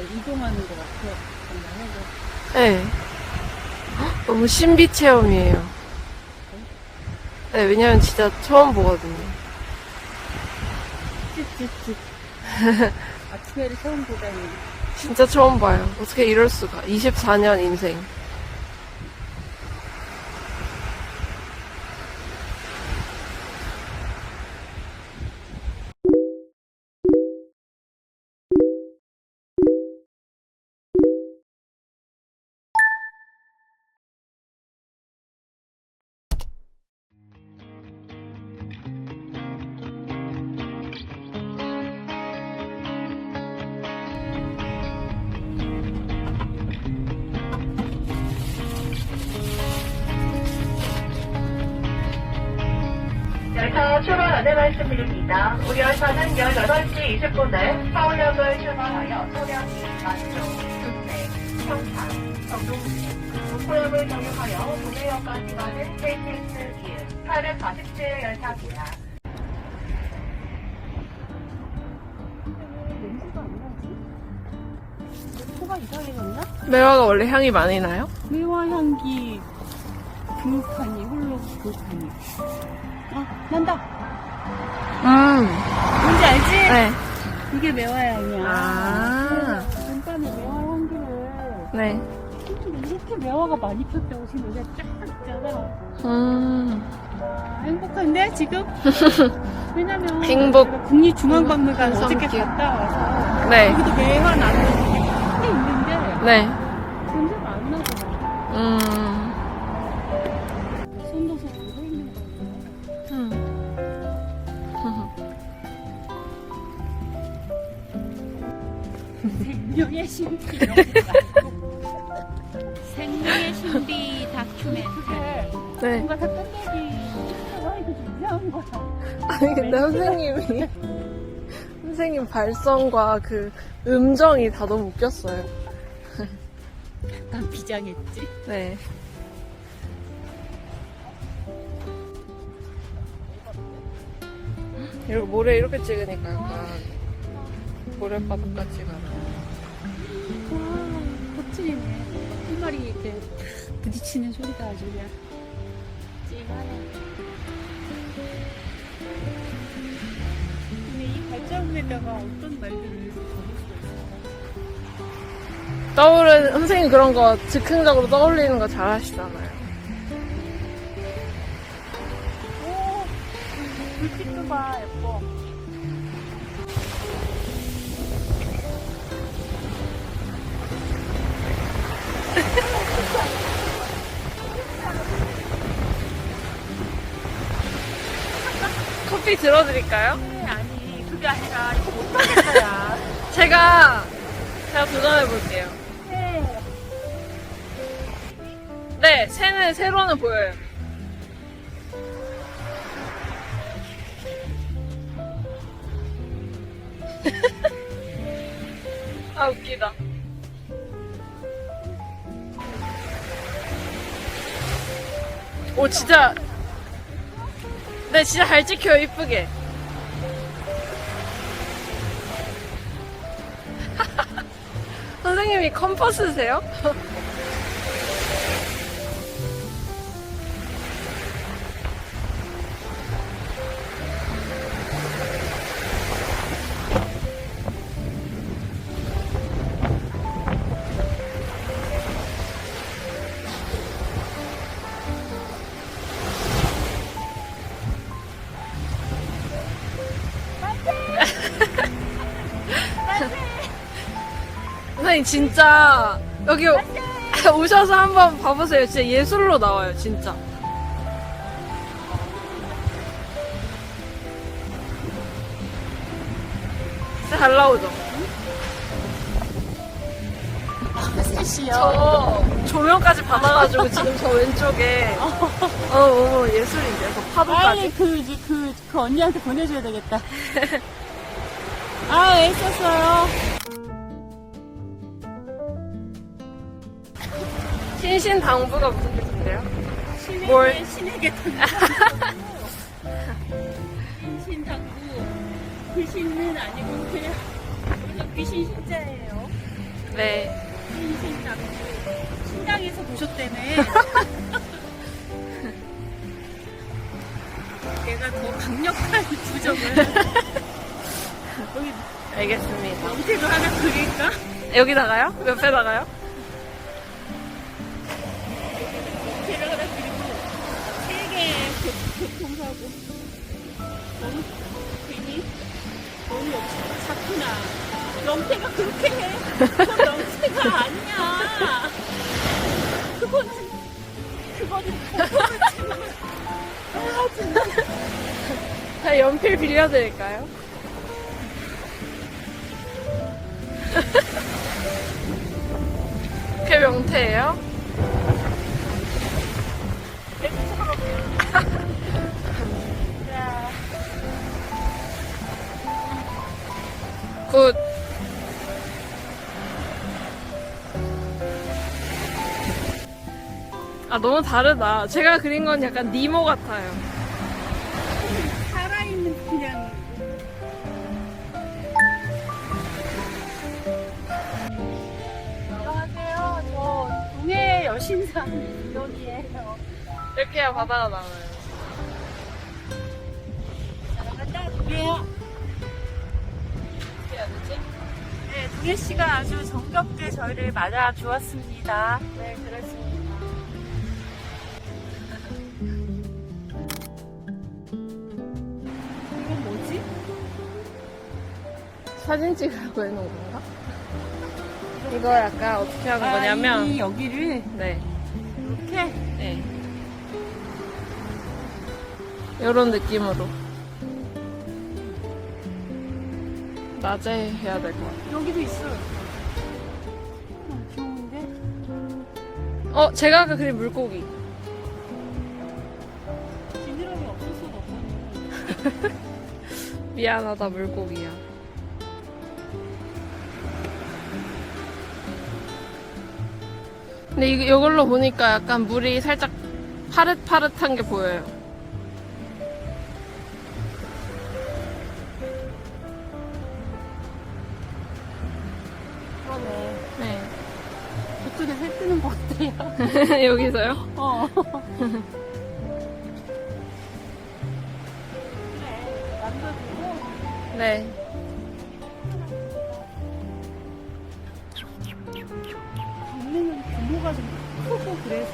이동하는 것 같아. 정말 해도. 네. 헉, 너무 신비 체험이에요. 네, 왜냐면 진짜 처음 보거든요. 찝찝찝. 아트회를 처음 보다니. 진짜 처음 봐요. 어떻게 이럴 수가. 24년 인생. 열차 출발 안내 말씀드립니다. 우리 열차는 18시 20분에 서울역을 출발하여 소량이, 만종, 국내, 평창, 정동진, 소역을 경유하여 동해역까지 가는 KTX 기흥 847 열차입니다. 냄새가 안 나지? 코가 이상해졌나? 매화가 원래 향이 많이 나요? 매화 향기 그윽하니 홀로 그윽하니 아 난다 음. 뭔지 알지? 네. 이게 매화 향이야 아. 잠깐에 매화 향기를 네. 근데 이렇게 매화가 많이 폈다고 지금 여기가 쫙 있잖아 음. 아, 행복한데 지금? 왜냐면 행복. 제가 국립중앙박물관 음, 어저께. 갔다 와서 네. 여기도 매화 나는 게 크게 있는데 네. 냄새가 안 나더라고 음. 신비 생명의 신비 다큐멘터리 네. 뭔가 다 끝내기 좀 이상한 거야 아니, 근데 선생님이. 선생님 발성과 그 음정이 다 너무 웃겼어요. 약간 비장했지 네. 이렇게 모래 이렇게 찍으니까 약간 모래바닥 같이 가나. 와 껍질이네 한 마리 이렇게 탁 부딪히는 소리가 아주 그냥. 찡하네 근데 이 발자국에다가 어떤 말들을 떠오르는, 선생님 그런 거 즉흥적으로 떠올리는 거 잘 하시잖아요. 오 물빛도 봐 커피 들어드릴까요? 네, 아니 그게 아니라 이거 못하겠어야 제가, 제가 도전해 볼게요. 네. 네, 새는, 세로는 보여요. 아, 웃기다. 오, 진짜. 네, 진짜 잘 찍혀요, 이쁘게. 선생님이 컴퍼스세요? 선생님 진짜 여기 오셔서 한번 봐보세요. 진짜 예술로 나와요, 진짜. 진짜 잘 나오죠? 셋이요 저 조명까지 받아가지고 지금 저 왼쪽에 어, 어 예술인데요. 저 파도까지. 아니 그, 이제 그, 그 언니한테 보내줘야 되겠다 아 애썼어요 신신 당부가 무슨 뜻인데요? 신에게 뭘? 신에게 던져 신신 당부 귀신은 아니고 그냥 우리가 귀신 신자예요 네. 인생 그 신당에서 보셨다며. 내가 더 강력한 부정을 여기 알겠습니다. 명태도 하나 그릴까? 여기다가요? 옆에다가요? 교통사고 너무 괜히 너무 역시 작구나. 명태가 그렇게 해. 그건 명태가 아니야. 그거는 그거는 자, 연필 빌려드릴까요? 그게 명태예요? 굿. 아, 너무 다르다. 제가 그린 건 약간 니모 같아요. 살아있는 그냥 안녕하세요. 저 동해 여신상 민원이에요. 이렇게 해야 바다가 나와요. 사랑한다 동해야. 네, 동해 씨가 아주 정겹게 저희를 맞아 주었습니다. 네, 그랬습니다. 이건 뭐지? 사진 찍으려고 해놓은 건가? 이거 약간 어떻게 하는 거냐면, 아, 이 여기를 네, 이렇게 네. 이런 느낌으로. 낮에 해야 될 것 같아요. 여기도 있어. 어, 귀여운데? 어, 제가 아까 그린 물고기. 지느러미 없을 수가 없네. 미안하다, 물고기야. 근데 이, 이걸로 보니까 약간 물이 살짝 파릇파릇한 게 보여요. 여기서요? 어. 그래, 남겨두고 네. 강릉은 규모가 좀 크고 그래서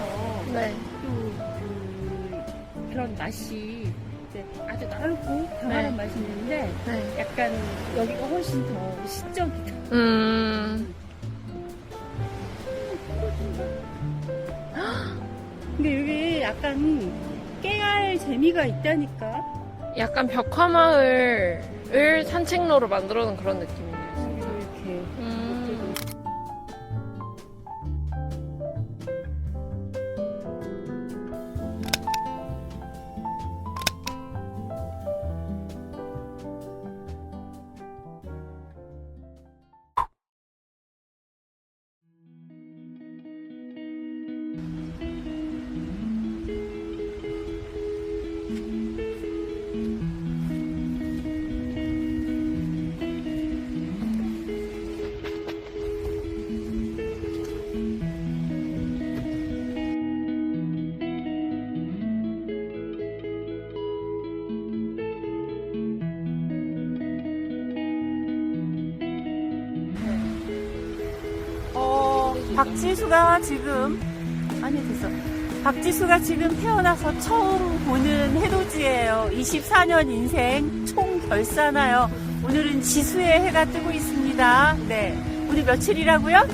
네. 또그 그런 맛이 이제 아주 넓고 강한 네. 맛이 있는데 네. 약간 여기가 훨씬 더 시적이다. 음, 약간 깨알 재미가 있다니까. 약간 벽화마을을 산책로로 만들어 놓은 그런 느낌 박지수가 지금 아니 됐어. 박지수가 지금 태어나서 처음 보는 해돋이에요. 24년 인생 총 결산하여 오늘은 지수의 해가 뜨고 있습니다. 네. 오늘 며칠이라고요?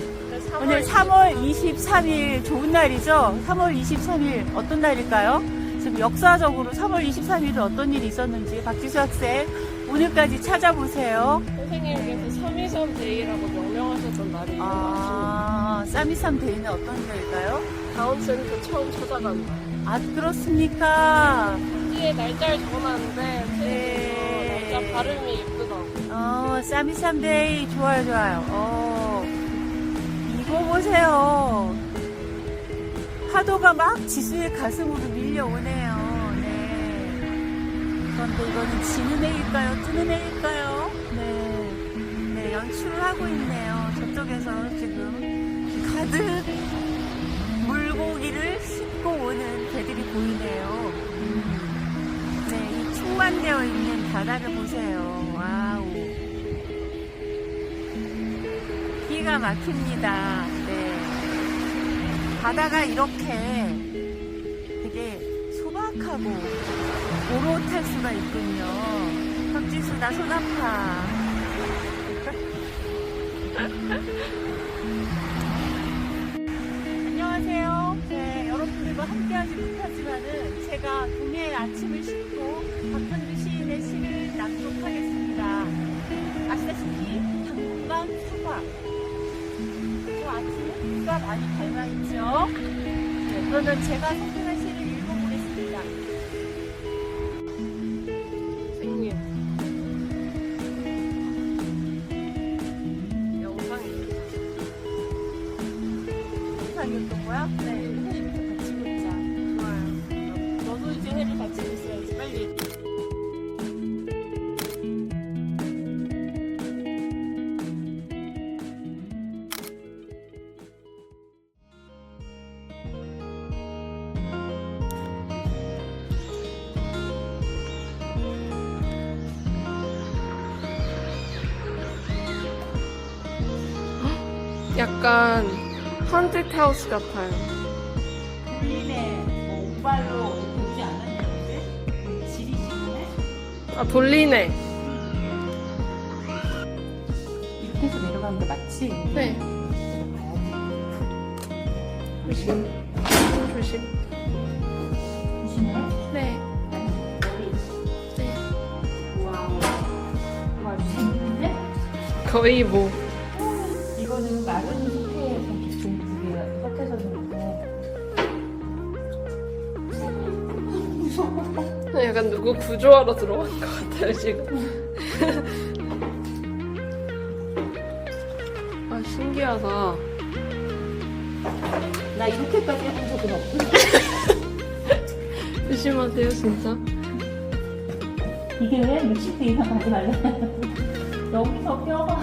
오늘 3월 23일 좋은 날이죠? 3월 23일 어떤 날일까요? 지금 역사적으로 3월 23일은 어떤 일이 있었는지 박지수 학생 오늘까지 찾아보세요. 선생님께서 3.23 데이라고 명명하 셨던 날이에요. 아, 쌈이쌈 데이는 어떤 데일까요? 다운센터 처음 찾아간 날. 아, 그렇습니까? 뒤에 날짜를 적어놨는데 네. 날짜 발음이 예쁘다고. 어, 쌈이쌈 데이 좋아요, 좋아요. 어, 이거 보세요. 파도가 막 지수의 가슴으로 밀려오네요. 네. 그런데 이거는 지는 애일까요? 뜨는 애일까요? 네. 네, 연출을 하고 있네요. 바다에서 지금 가득 물고기를 싣고 오는 배들이 보이네요. 음. 네, 이 충만되어 있는 바다를 보세요. 와우. 기가 막힙니다. 네. 바다가 이렇게 되게 소박하고 오롯할 수가 있군요. 박지수 나손 아파. 안녕하세요. 네, 여러분들과 함께하지 못하지만은 제가 동해의 아침을 싣고 박현주 시인의 시를 낭독하겠습니다. 아시다시피 당분간 사과. 또 아침에 비가 많이 닮아있죠? 네, 그러면 제가 거야? 네. 약간 헌트 하우스 같아요. 돌리네, 뭐, 우발로 보지 않았는데? 그 지리시네? 아 돌리네. 이렇게 해서 내려가는 거 맞지? 네. 조심. 조심. 조심해. 네. 네. 재밌는데? 거의 뭐 누구 구조하러 들어간 것 같아요 지금. 아 신기하다. 나 이렇게까지 해본 적은 없고. 조심하세요 진짜. 이게 왜 60대 이상 가지 말래? 여기서 뼈가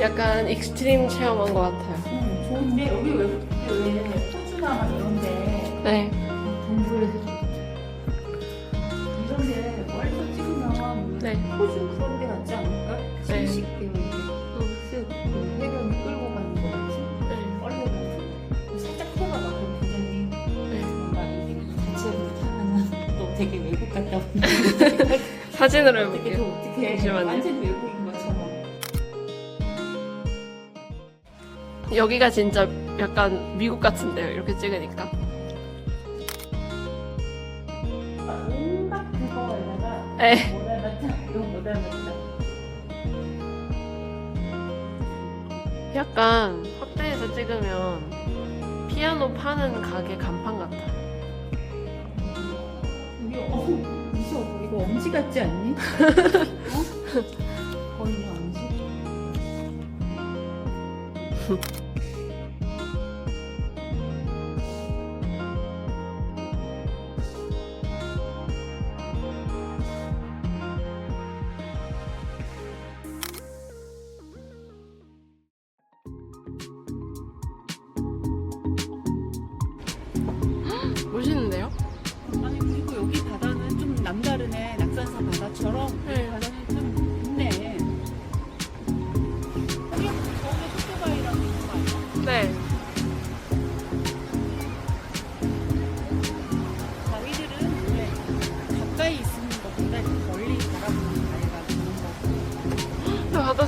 약간 익스트림 체험한 것 같아요. 음, 좋은데 여기 왜, 왜 호주나 막 이런데 네. 동굴에서 이런데 멀리서 찍으면 네. 호주 그런 데 같지 않을까? 네. 신식되어 이렇게 쓱그 해변을 끌고 가는 거 같지? 네. 얼른 살짝 해봐봐 그럼 굉장히 네. 뭔가 이게 같이 하면 너 되게 외국 갔다 사진으로 어떻게 해볼게요. 어떻게 잠시만요. 완전 여기가 진짜 약간 미국 같은데요. 이렇게 찍으니까. 그거에다가 네. 약간 확대해서 찍으면 피아노 파는 가게 간판. 이게 어 무서워 이거 엄지 같지 않니? 어? 거의 그냥 엄지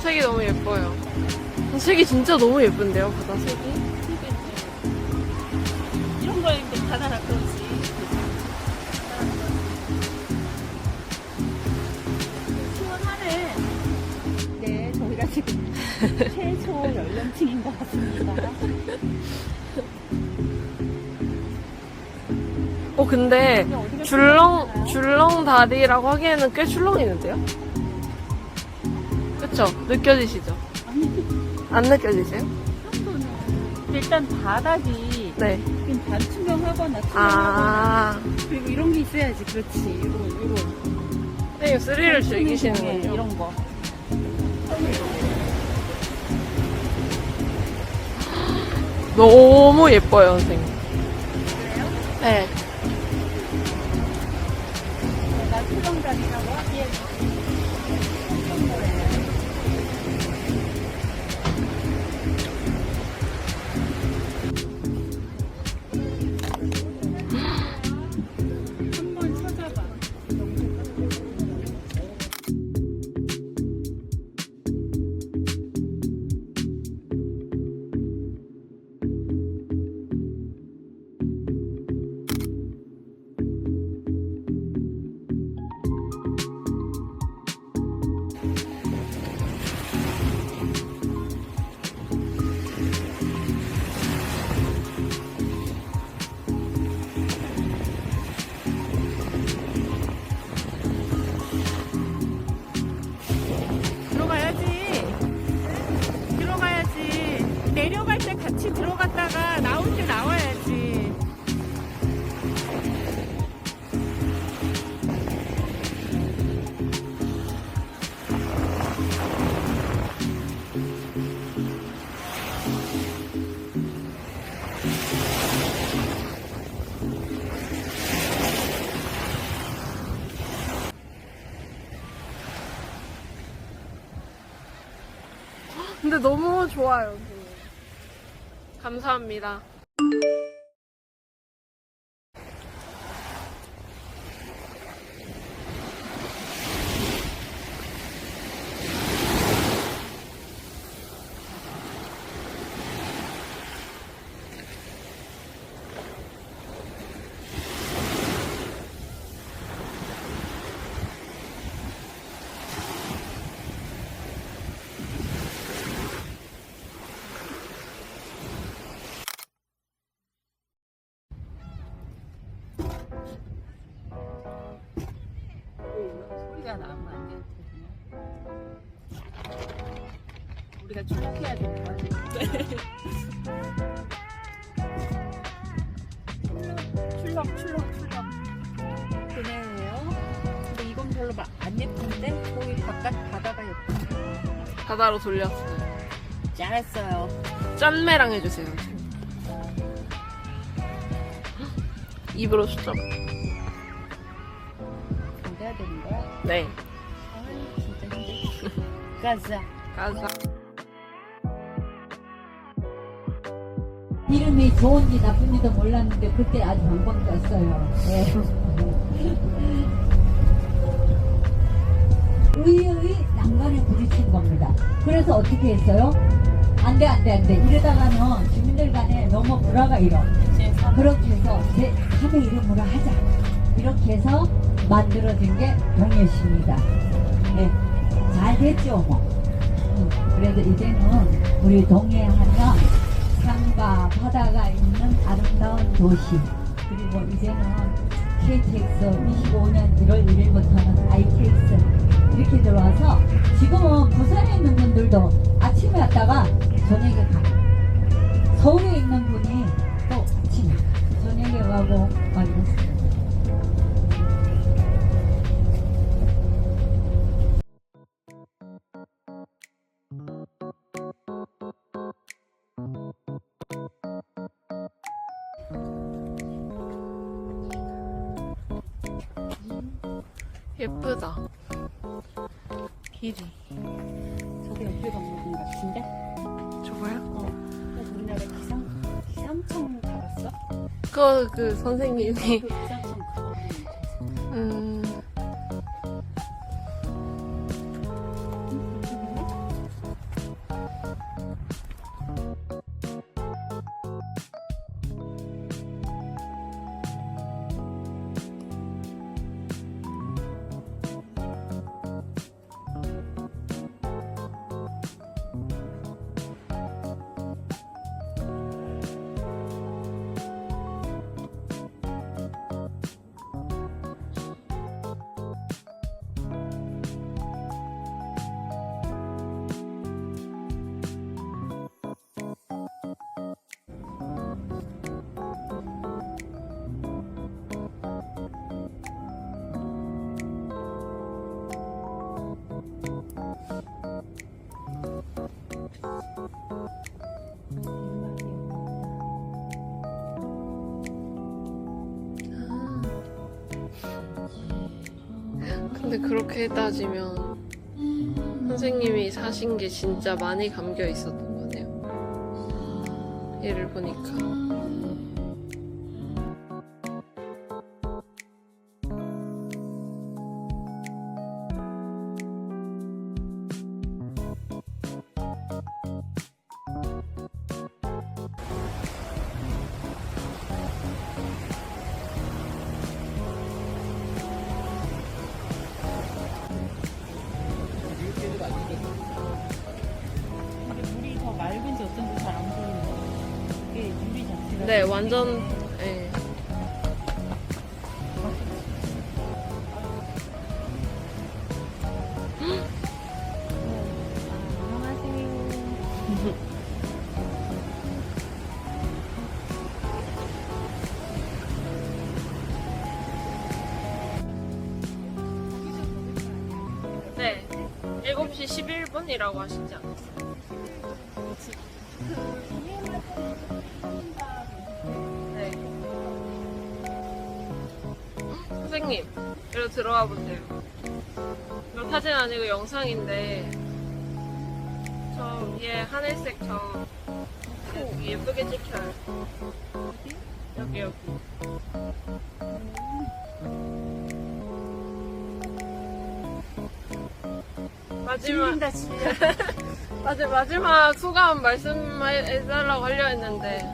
색이 너무 예뻐요. 색이 진짜 너무 예쁜데요, 바다 색이? 이런 거에 이제 바다라 그러지 시원하네 네 저희가 지금 최초 연령층인 것 같습니다 어, 근데 줄렁? 줄렁 다리라고 하기에는 꽤 출렁이는데요? 그쵸? 느껴지시죠? 안 느껴지세요? 일단 바닥이 네. 좀 반투명하거나 투명하거나 아, 그리고 이런 게 있어야지 그렇지 이런 이런 선생님 스릴을 즐기시는군요. 이런 거 너무 예뻐요, 선생님. 네. 내가 수정장이라고 너무 좋아요. 감사합니다. 출렁, 출렁, 출렁. 그네예요. 근데 이건 별로 막 안 예쁜데 거기 바깥 바다가 예쁜데. 바다로 돌렸어요. 잘했어요. 짠매랑 해주세요. 입으로 수정. 안 돼야 되는 거야? 네. 아 진짜 힘들다. 가자. 가자. 이름이 좋은지 나쁜지도 몰랐는데 그때 아주 방방 떴어요. 네. 의의 난간에 부딪힌 겁니다. 그래서 어떻게 했어요? 안 돼, 안 돼, 안 돼. 이러다가는 주민들 간에 너무 불화가 일어. 제3 그렇게 해서 제 3의 이름으로 하자. 이렇게 해서 만들어진 게 동해시입니다. 네. 잘 됐죠, 뭐. 음, 그래서 이제는 우리 동해 하면 산과 바다가 있는 아름다운 도시. 그리고 이제는 KTX 25년 1월 1일부터는 ITX 이렇게 들어와서 지금은 부산에 있는 분들도 아침에 왔다가 저녁에 가. 서울에 있는 분이 또 아침에 저녁에 가고 막. 예쁘다. 선생님이 근데 그렇게 따지면 선생님이 사신 게 진짜 많이 감겨 있었던 거네요. 얘를 보니까. 11분이라고 하시지 않았어요? 네. 선생님, 이리로 들어와 보세요. 이거 사진 아니고 영상인데, 저 위에 하늘색 저, 예쁘게 찍혀요. 여기, 여기. 마지막, 질려. 마지- 마지막 소감 말씀해달라고 하려 했는데,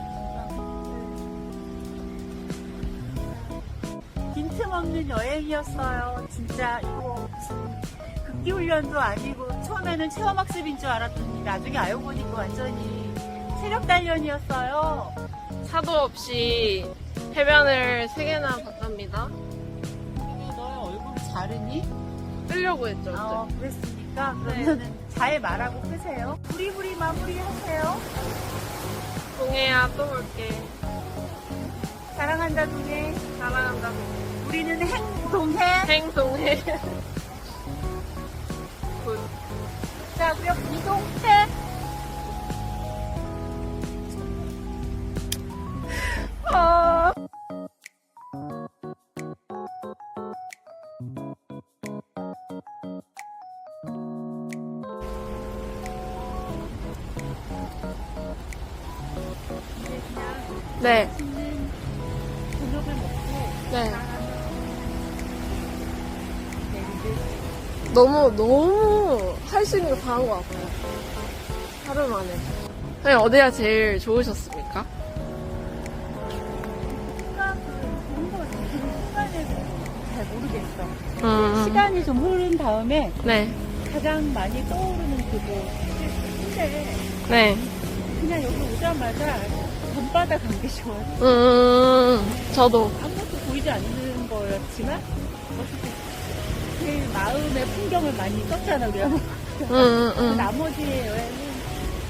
빈틈없는 여행이었어요. 진짜 이거 무슨 극기 훈련도 아니고 처음에는 체험 학습인 줄 알았더니 나중에 알고 보니까 완전히 체력 단련이었어요. 차도 없이 해변을 3개나 봤답니다. 너의 얼굴이 자르니? 뜨려고 했죠, 어제. 어, 그랬 으니까 그러면은 잘 말하고 끄세요. 부리부리 마무리하세요. 동해야 또 볼게. 사랑한다 동해. 사랑한다. 우리는 행동해. 행동해. 굿. 자, 우리 이동해. 아. 네, 맛있는 저녁을 먹고 네. 너무, 너무 할 수 있는 거 다 한 것 같아요. 하루 만에. 그냥 어디가 제일 좋으셨습니까? 시간은 좋은 거 같아요. 시간을 잘 모르겠어. 음, 시간이 좀 흐른 다음에 네, 가장 많이 떠오르는 그거. 근데 네. 그냥 여기 오자마자 밤바다 간게 좋아요. 음, 저도. 아무것도 보이지 않는 거였지만 어떻게 제 마음의 풍경을 많이 썼잖아 우리가. 음, 음, 그 음. 나머지 여행은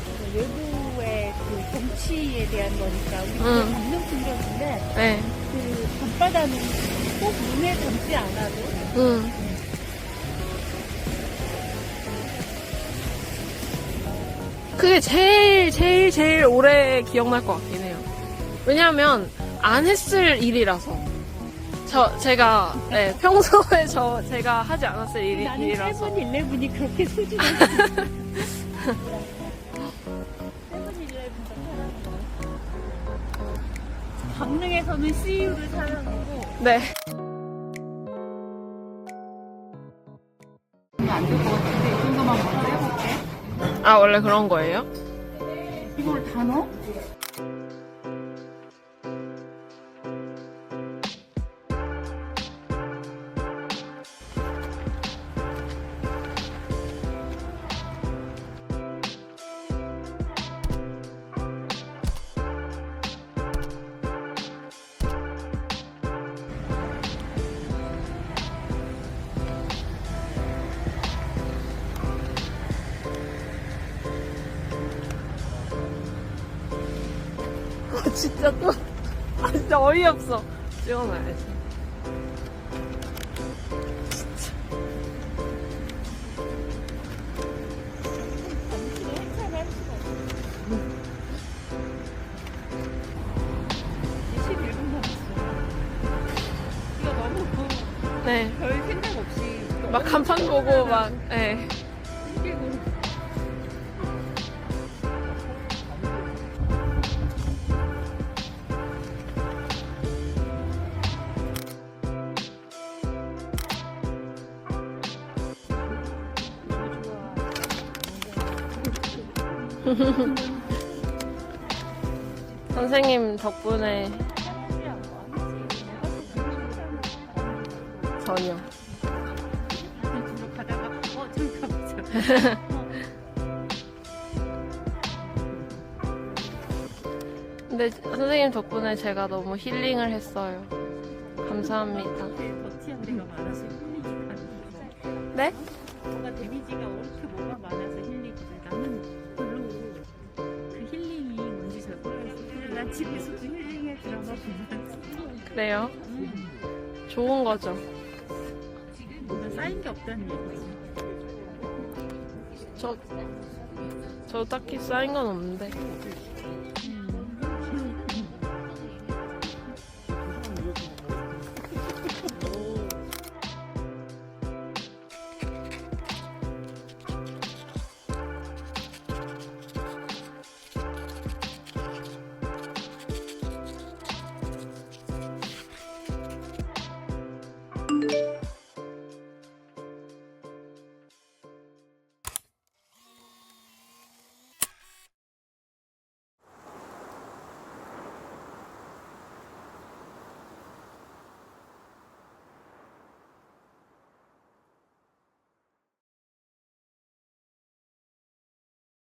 그 외부의 그 정치에 대한 거니까 우리 음. 담는 풍경인데 네, 그 밤바다는 꼭 눈에 담지 않아도 음. 그게 제일, 제일, 제일 오래 기억날 것 같긴 해요. 왜냐면, 안 했을 일이라서. 저, 제가, 네, 평소에 저, 제가 하지 않았을 일, 나는 일이라서. 세븐일레븐이 그렇게 소중해. 세븐일레븐도 사랑하고 강릉에서는 CU를 사랑하고 네. 안될 것 같은 아, 원래 그런 거예요? 이걸 다 넣어? 진짜 또, 아, 진짜 어이없어. 찍어놔야지. 선생님 덕분에 전혀. 근데 선생님 덕분에 제가 너무 힐링을 했어요. 감사합니다. 네? 그래요? 좋은 거죠. 쌓인 게 없다는 얘기지. 저, 저 딱히 쌓인 건 없는데. 음,